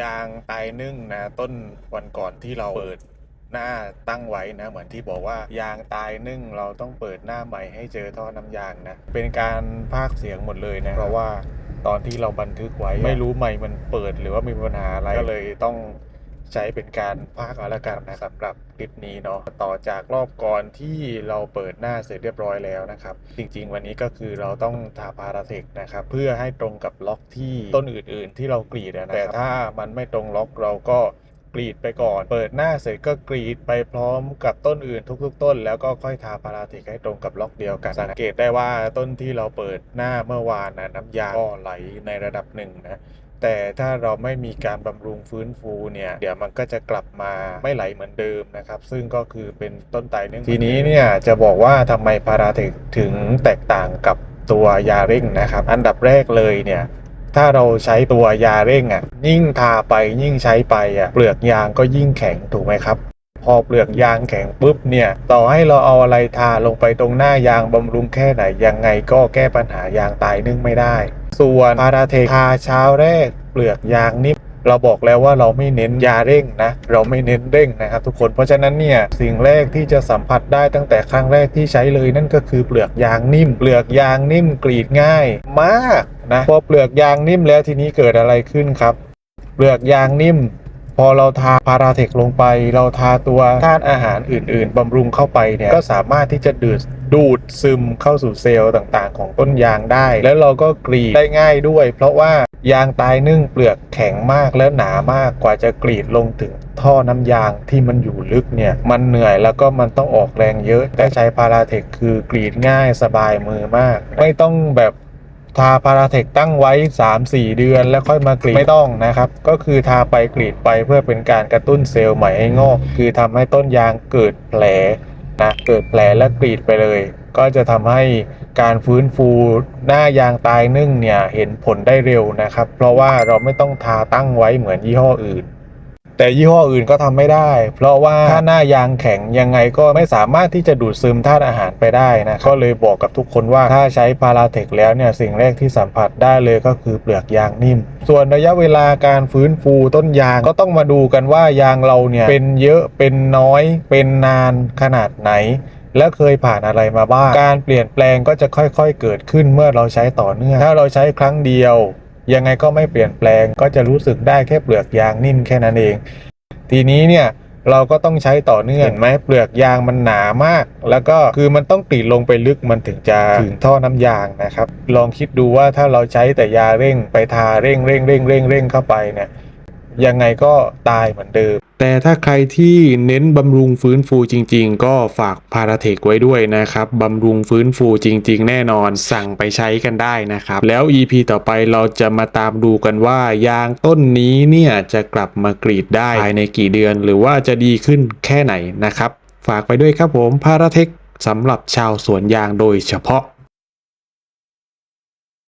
ยางตายนึ่งนะต้นวันก่อนที่เราเปิดหน้าตั้งไว้นะ เหมือนที่บอกว่ายางตายนึ่งเราต้องเปิดหน้าใหม่ให้เจอท่อน้ำยางนะ เป็นการพากย์เสียงหมดเลยนะ เพราะว่าตอนที่เราบันทึกไว้ ไม่รู้ใหม่มันเปิดหรือว่ามีปัญหาอะไรก็เลยต้อง ใช้เป็นการพากย์เอาละกันนะสำหรับคลิปนี้เนาะต่อจากรอบก่อนที่เราเปิดหน้าเสร็จเรียบร้อยแล้วนะครับ จริงๆ วันนี้ก็คือเราต้องทาพาราเทคนะครับเพื่อให้ตรงกับล็อกที่ต้นอื่น ๆ ที่เรากรีดนะแต่ถ้ามันไม่ตรงล็อกเราก็กรีดไปก่อน เปิดหน้าเสร็จก็กรีดไปพร้อมกับต้นอื่นทุก ๆ ต้น แล้วก็ค่อยทาพาราเทคให้ตรงกับล็อกเดียวกัน สังเกตได้ว่าต้นที่เราเปิดหน้าเมื่อวานนะน้ำยาก็ไหลในระดับหนึ่งนะ แต่ถ้าเราไม่มีการบำรุงฟื้นฟูเนี่ยเดี๋ยวมันก็จะกลับมาไม่ไหลเหมือนเดิมนะครับซึ่งก็คือเป็นต้นไตเนื่องทีนี้เนี่ยจะบอกว่าทำไมพาราเทคถึงแตกต่างกับตัวยาเร่งนะครับ อันดับแรกเลยเนี่ยถ้าเราใช้ตัวยาเร่งอะยิ่งทาไปยิ่งใช้ไปอะเปลือกยางก็ยิ่งแข็งถูกไหมครับพอเปลือกยางแข็งปุ๊บเนี่ยต่อให้เราเอาอะไรทาลงไปตรงหน้ายางบำรุงแค่ไหนยังไงก็แก้ปัญหายางตายนึ่งไม่ได้ ส่วนพาราเทคทาเช้าแรก เปลือกยางนิ่มเราบอกแล้วว่าเราไม่เน้นยาเร่งนะ เราไม่เน้นเร่งนะครับทุกคน เพราะฉะนั้นเนี่ยสิ่งแรกที่จะสัมผัสได้ตั้งแต่ครั้งแรกที่ใช้เลยนั่นก็คือเปลือกยางนิ่ม เปลือกยางนิ่มกรีดง่ายมากนะพอเปลือกยางนิ่มแล้วทีนี้เกิดอะไรขึ้นครับ เปลือกยางนิ่ม พอเราทาพาราเทคลงไป เราทาตัวธาตุอาหารอื่น ๆบำรุงเข้าไปเนี่ยก็สามารถที่จะดูดดูดซึมเข้าสู่เซลล์ต่างๆ ของต้นยางได้ แล้วเราก็กรีดได้ง่ายด้วย เพราะว่า ยางตายนึ่งเปลือกแข็งมากแล้วหนามากกว่าจะกรีดลงถึงท่อน้ำยางที่มันอยู่ลึกเนี่ยมันเหนื่อยแล้วก็มันต้องออกแรงเยอะ แต่ใช้พาราเทคคือกรีดง่ายสบายมือมาก ไม่ต้องแบบทาพาราเทคตั้งไว้ 3-4 เดือนแล้วค่อยมากรีดไม่ต้องนะครับ ก็คือทาไปกรีดไปเพื่อเป็นการกระตุ้นเซลล์ใหม่ให้งอก คือทำให้ต้นยางเกิดแผลนะเกิดแผลและกรีดไปเลย ก็จะทำให้การฟื้นฟูหน้ายางตายนึ่งเนี่ยเห็นผลได้เร็วนะครับ เพราะว่าเราไม่ต้องทาตั้งไว้เหมือนยี่ห้ออื่น แต่ยี่ห้ออื่นก็ทำไม่ได้ เพราะว่าถ้าหน้ายางแข็งยังไงก็ไม่สามารถที่จะดูดซึมธาตุอาหารไปได้นะก็เลยบอกกับทุกคนว่าถ้าใช้พาราเทคแล้วเนี่ยสิ่งแรกที่สัมผัสได้เลยก็คือเปลือกยางนิ่ม ส่วนระยะเวลาการฟื้นฟูต้นยางก็ต้องมาดูกันว่ายางเราเนี่ยเป็นเยอะเป็นน้อย เป็นนานขนาดไหน และเคยผ่านอะไรมาบ้าง การเปลี่ยนแปลงก็จะค่อยๆเกิดขึ้นเมื่อเราใช้ต่อเนื่อง ถ้าเราใช้ครั้งเดียว ยังไงก็ไม่เปลี่ยนแปลง ก็จะรู้สึกได้แค่เปลือกยางนิ่มแค่นั้นเอง ทีนี้เนี่ยเราก็ต้องใช้ต่อเนื่องเห็นไหมเปลือกยางมันหนามาก แล้วก็คือมันต้องกรีดลงไปลึกมันถึงจะถึงท่อน้ำยางนะครับ ลองคิดดูว่าถ้าเราใช้แต่ยาเร่งไปทาเร่งเร่งเร่งเร่งเร่งเข้าไปเนี่ยยังไงก็ตายเหมือนเดิม แต่ถ้าใครที่เน้นบำรุงฟื้นฟูจริง ๆ ก็ฝากพาราเทคไว้ด้วยนะครับบำรุงฟื้นฟูจริง ๆ แน่นอนสั่งไปใช้กันได้นะครับ แล้ว EP ต่อไปเราจะมาตามดูกันว่ายางต้นนี้เนี่ยจะกลับมากรีดได้ภายในกี่เดือน หรือว่าจะดีขึ้นแค่ไหนนะครับ ฝากไปด้วยครับผมพาราเทคสำหรับชาวสวนยางโดยเฉพาะ